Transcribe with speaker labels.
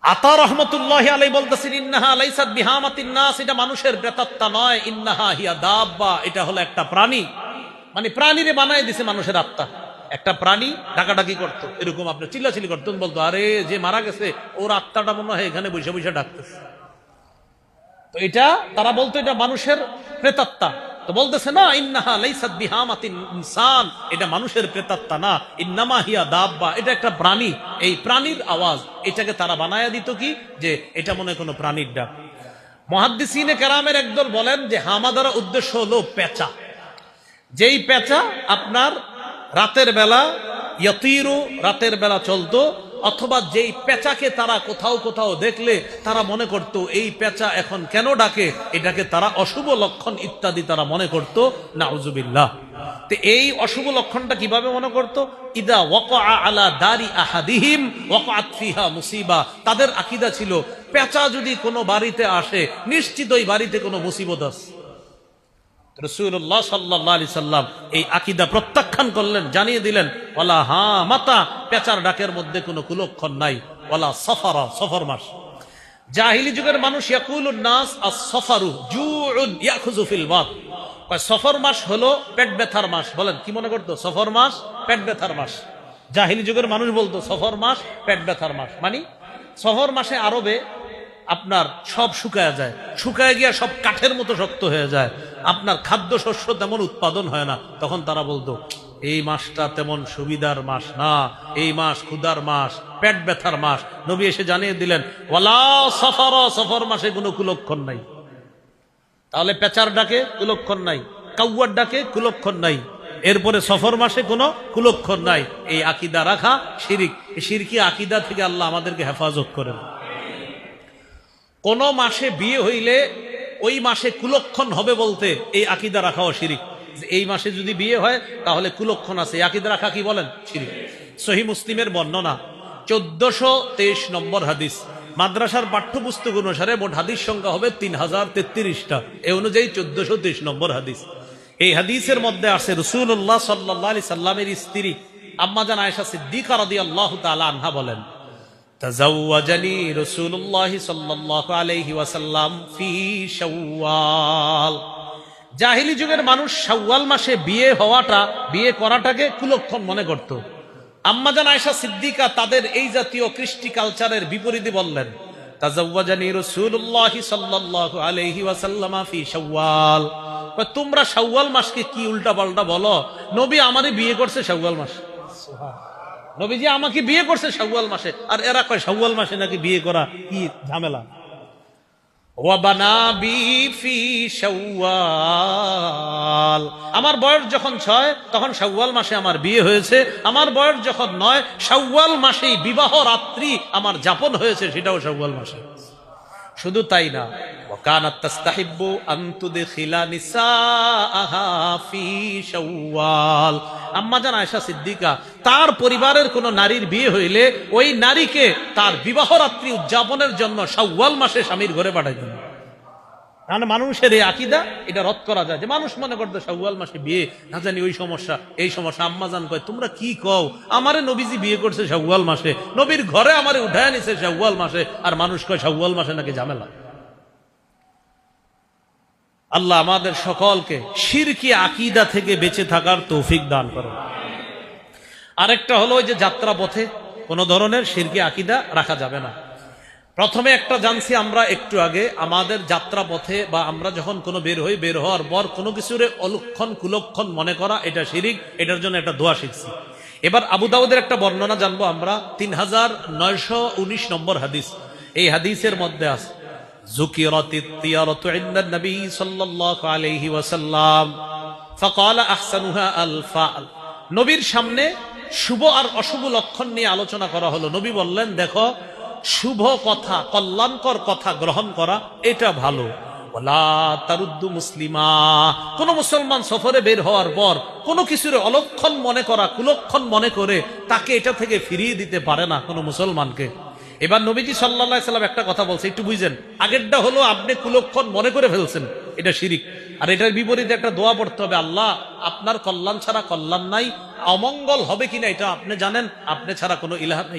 Speaker 1: আতা রহমতুল্লাহ আলাই বলতেছেন, ইন্নাহা আলাইসাদ বিহামাতিন নাস। এটা মানুষের প্রেতাত্মা নয়। ইন্নাহা হিয়া দাব্বা। এটা হলো একটা প্রাণী। মানে প্রাণীরে বানায় দিছে মানুষের আত্মা। একটা প্রাণী ডাকাডাকি করতো। এরকম আপনি চিল্লাচিল্লি করতেন, বলতো, আরে, যে মারা গেছে, ওর আত্মাটা মনে হয় এখানে বসে বসে ডাকতেছে। তো এটা, তারা বলতো এটা মানুষের প্রেতাত্মা। তো বলতেছে, না, ইন্নাহা লাইসাত বিহামাতিন ইনসান। এটা মানুষের প্রেতাত্মা, না। ইন্নামা হিয়া দাব্বা। এটা একটা প্রাণী। এই প্রাণীর আওয়াজ, এটাকে তারা বানায়া দিত কি? যে এটা মনে কোনো প্রাণীর ডাক। মহাদ্দিসিনে কেরামের একদল বলেন যে, হামা দ্বারা উদ্দেশ্য হলো পেঁচা। যেই পেঁচা আপনার রাতের বেলা, ইয়তিরু রাতের বেলা চলতো অথবা যেই পেঁচাকে তারা কোথাও কোথাও দেখলে, তারা মনে করত, এই পেঁচা এখন কেন ডাকে? এটাকে তারা অশুভ লক্ষণ ইত্যাদি তারা মনে করত। নাউজুবিল্লাহ। তো এই অশুভ লক্ষণটা কীভাবে মনে করত? ইদা ওয়াকা আলা দারি আহাদিহিম ওয়াকাত ফিহা মুসিবা। তাদের আকিদা ছিল, পেঁচা যদি কোনো বাড়িতে আসে নিশ্চিত ওই বাড়িতে কোনো মুসিবত আছে। রসুল্লাহ সাল্লাহ আলি সাল্লাম এই আকিদা প্রত্যাখ্যান করলেন, জানিয়ে দিলেন ওলা হা মাতা পেঁচার ডাকের মধ্যে কোনো কুলক্ষণ নাই ওলা সফারা সফর মাস। জাহিলি যুগের মানুষ ইয়াকুল নাস আর সফারু জুউন ইয়াখুজু ফিল সফর মাস হলো পেট ব্যথার মাস বলেন, কি মনে করতো? সফর মাস, পেট ব্যথার মাস। জাহিলি যুগের মানুষ বলতো, সফর মাস, পেট ব্যথার মাস মানে সফর মাসে আরবে আপনার সব শুকায় যায়। শুকায় গিয়া সব কাঠের মতো শক্ত হয়ে যায়। আপনার খাদ্য শস্য তেমন উৎপাদন হয় না। তখন তারা বলতো, এই মাসটা তেমন সুবিধার মাস না। এই মাস ক্ষুদার মাস, পেট ব্যথার মাস। নবী এসে জানিয়ে দিলেন, ওয়ালা সফর সফর মাসে কোনো কুলক্ষণ নাই। তাহলে পেচার ডাকে কুলক্ষণ নাই, কাউয়ার ডাকে কুলক্ষণ নাই। এরপরে সফর মাসে কোনো কুলক্ষণ নাই। এই আকিদা রাখা শিরিক। শিরকি আকিদা থেকে আল্লাহ আমাদেরকে হেফাজত করেন। কোন মাসে বিয়ে হইলে ওই মাসে কুলক্ষণ হবে বলতে এই আকিদা রাখা অশিরিক। যে এই মাসে যদি বিয়ে হয়, তাহলে কুলক্ষণ আছে। আকিদা রাখা কি বলেন? শিরিক। সহি মুসলিমের বর্ণনা, চোদ্দশো তেইশ নম্বর হাদিস। মাদ্রাসার পাঠ্যপুস্তক অনুসারে মোট হাদিস সংখ্যা হবে তিন হাজার তেত্রিশটা। এ অনুযায়ী চোদ্দশো তেইশ নম্বর হাদিস। এই হাদিসের মধ্যে আছে রসুল্লাহ সাল্লাহ সাল্লামের স্ত্রী আম্মাজান আয়েশা সিদ্দিকা রাদি আল্লাহ তালা আনহা বলেন ওয়াসাল্লাম ফি জাহিলি যুগের মানুষ শাওয়াল মাসে বিয়ে হওয়াটা, বিয়ে করাটাকে কুলক্ষণ মনে করত। আম্মাজান আয়সা সিদ্দিকা তাদের এই জাতীয় কৃষ্টি কালচারের বিপরীতে বললেন তোমরা শাওয়াল মাসকে কি উল্টা পাল্টা বলো? নবী আমারই বিয়ে করছে শাওয়াল মাস। নবীজি আমাকে বিয়ে করছে সাউয়াল মাসে। আর এরা কয় সাউয়াল মাসে নাকি বিয়ে করা কি ঝামেলা? আমার বয়স যখন ছয়, তখন শাওয়াল মাসে আমার বিয়ে হয়েছে। আমার বয়স যখন নয়, শাওয়াল মাসেই বিবাহ রাত্রি আমার যাপন হয়েছে, সেটাও শাওয়াল মাসে। শুধু তাই না সিদ্দিকা, তার পরিবারের কোন নারীর বিয়ে হইলে ওই নারীকে তার বিবাহরাত্রি উদযাপনের জন্য সাউওয়াল মাসে স্বামীর ঘরে পাঠাইতেন মানে মানুষের এই আকিদা, এটা রদ করা যায়। যে মানুষ মনে করতো, শাওয়াল মাসে বিয়ে, না জানি ওই সমস্যা, এই সমস্যা। আম্মা জান কয়, তোমরা কি কও? আমারে নবীজি বিয়ে করছে শাওয়াল মাসে। নবীর ঘরে আমারে উঠায় নিছে শাওয়াল মাসে। আর মানুষ কয়, শাওয়াল মাসে নাকি ঝামেলা? আল্লাহ আমাদের সকলকে শিরকি আকিদা থেকে বেঁচে থাকার তৌফিক দান করো আরেকটা হলো যে যাত্রা পথে কোনো ধরনের শিরকি আকিদা রাখা যাবে না। প্রথমে একটা জানছি আমরা একটু আগে আমাদের যাত্রা পথে বা আমরা যখন কোনো বের হই বের হওয়ার পর কোনো কিছুরে অলক্ষণ কুলক্ষণ মনে করা এটা শিরিক এটার জন্য একটা দোয়া শিখছি এবার আবু দাউদের একটা বর্ণনা জানবো আমরা তিন হাজার নয়শো উনিশ নম্বর হাদিস এই হাদিসের মধ্যে আছে ذكرت الطيرة عند النبي صلى الله عليه وسلم فقال أحسنها الفعل নবীর সামনে শুভ আর অশুভ লক্ষণ নিয়ে আলোচনা করা হলো নবী বললেন দেখো শুভ কথা, কল্যাণকর কথা গ্রহণ করা, এটা ভালো। তারুদ্দু মুসলিমা। কোন মুসলমান সফরে বের হওয়ার পর কোনো কিছুর অলক্ষণ মনে করা, কুলক্ষণ মনে করে তাকে এটা থেকে ফিরিয়ে দিতে পারে না কোনো মুসলমানকে। এবার নবীজি সাল্লাহ সাল্লাম একটা কথা বলছে, একটু বুঝছেন আগেরটা হলো আপনি কুলক্ষণ মনে করে ফেলছেন, এটা শিরিক। আর এটার বিপরীতে একটা দোয়া পড়তে হবে, আল্লাহ, আপনার কল্যাণ ছাড়া কল্যাণ নাই, অমঙ্গল হবে কিনা এটা আপনি জানেন, আপনি ছাড়া কোনো ইলাহা নেই।